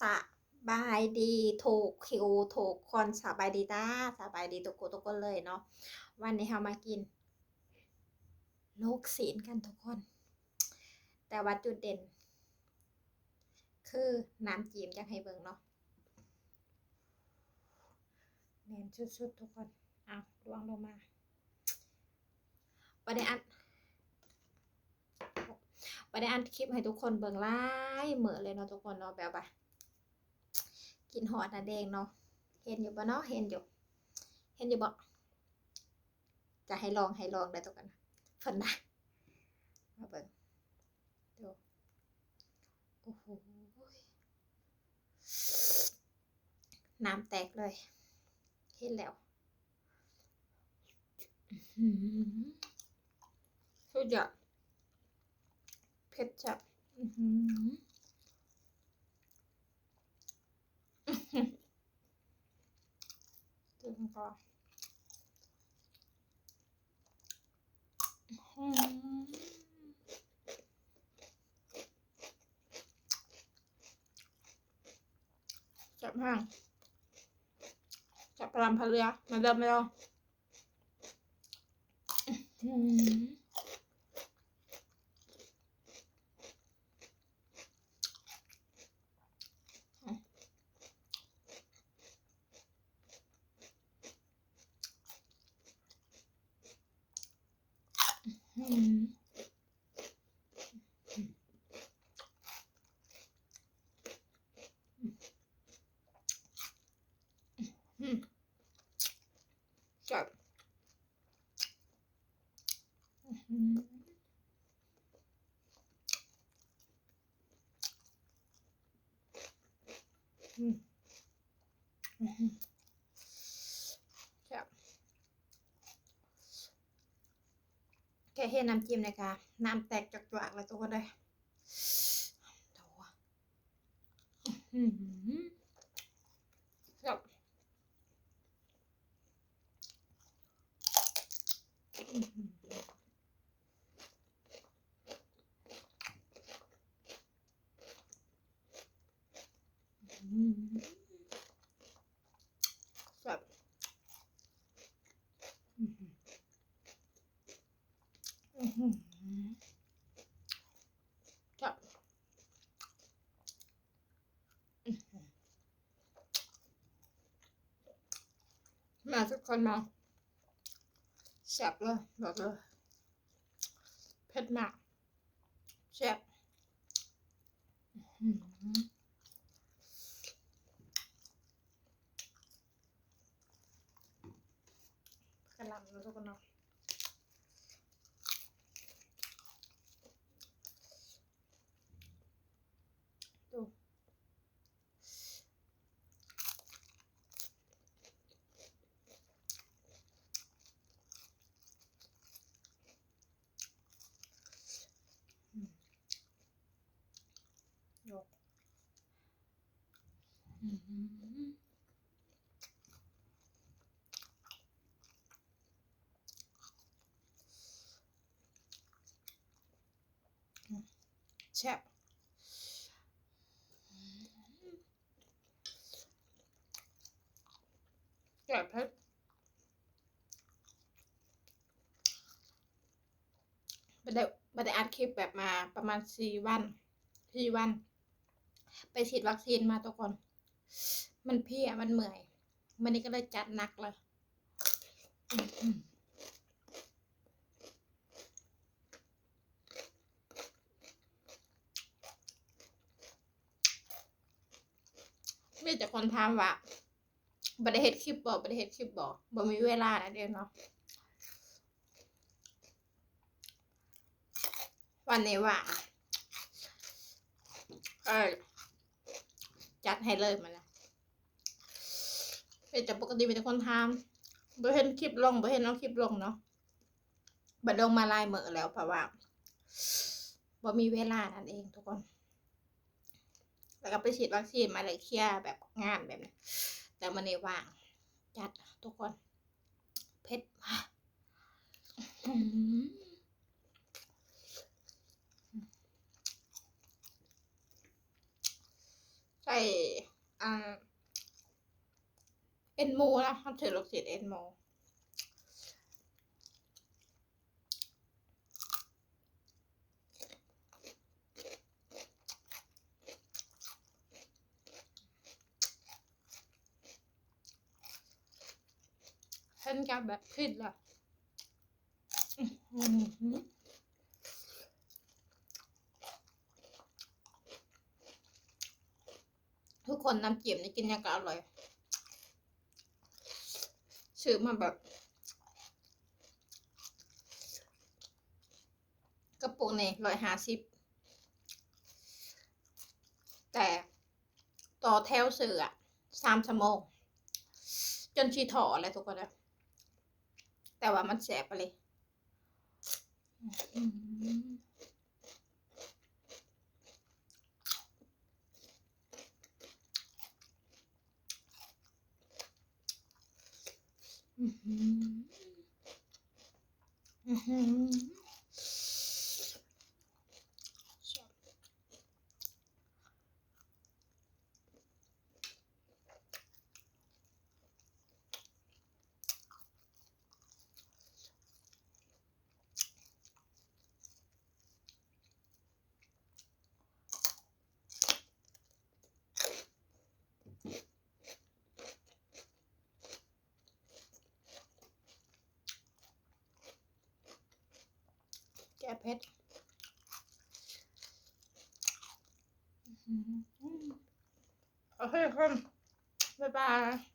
สบายดีถูกคิวถูกคนสบายดีจ้าสบายดีทุกคนทุกคนเลยเนาะวันนี้เรามากิน ลูกศีลกันทุกคน แต่ว่าจุดเด่น คือน้ำจีมอยากให้เบิ่งเนาะแน่นสุดๆทุกคนเอาลวงลงมาประเดี๋ยวอันประเดี๋ยวอันคลิปให้ทุกคนเบิ่งไล่เหมือเลยเนาะทุกคนเนาะแบบว่า กินหอดนะเดงเนาะเห็นอยู่ปะเนาะเห็นอยู่ เห็นอยู่บ่จะให้ลองให้ลองได้ตัวกันนะเพิ่นนะมาเบิ่งดูโอ้โหน้ำแตกเลย เห็นแล้วสุดยอดเผ็ดจับ อือหือ ตึง ก็จับห้างจับปลังพะเรือมาเดิมไม่ลองอืมอืมอืมจับอืมอืมอืมจับ แค่เห็นน้ำจิ้มเลยค่ะ น้ำแตกจากจวากเลยทุกคนเลยดูอะอือหือครับอื้อหืออืมครับอื้อหือ อื้อหือครับอื้อหือ มาทุกคนมาแซ่บเลยบอกเลยเผ็ดมากแซ่บอื้อหือกระหล่ำเลยทุกคนเนาะ ดูอืมยกอืม แซ่บแกะเพชรไม่ได้ไม่ได้อัดคลิปแบบมาประมาณสี่วันสี่วัน ไปฉีดวัคซีนมาทุกคน มันเพลียมันเหนื่อยวันนี้ก็เลยจัดหนักเลยไมีแต่คนถามว่าบได้เฮ็ดคลิปบอกบได้เฮ็ดคลิปบอกบ่มีเวลานะเดียวเนาะวันนี้ว่าเออ จัดให้เลยมันนะเป็นแต่ปกติเป็นคนทำบ่เห็นคลิปลงบ่เห็นเอาคลิปลงเนาะบัดลงมาลายเหมือแล้วเพราะว่าบ่มีเวลานั่นเองทุกคน แล้วก็ไปฉีดวัคซีนมาเลยเคลียร์แบบงานแบบนี้แต่มันในว่าง จัดทุกคนเผ็ดมากอื้อหือใส่ อ็นหมูนะเขาถือลูกศิษย์เอ็นหมูเห็นกับแบบผิดล่ะทุกคนน้ำจิ้มนี่กินยังก็อร่อย ซื้อมาแบบกระปุกนี่ร้อยห้าสิบแต่ต่อแถวซื้ออะสามชั่วโมงจนชีถออะไรทุกคนเลยแต่ว่ามันแสบไปเลย อื้อหืออื้อหืออื้อหือ แก้เผ็ดอื้อหือโอเคครับบ๊ายบาย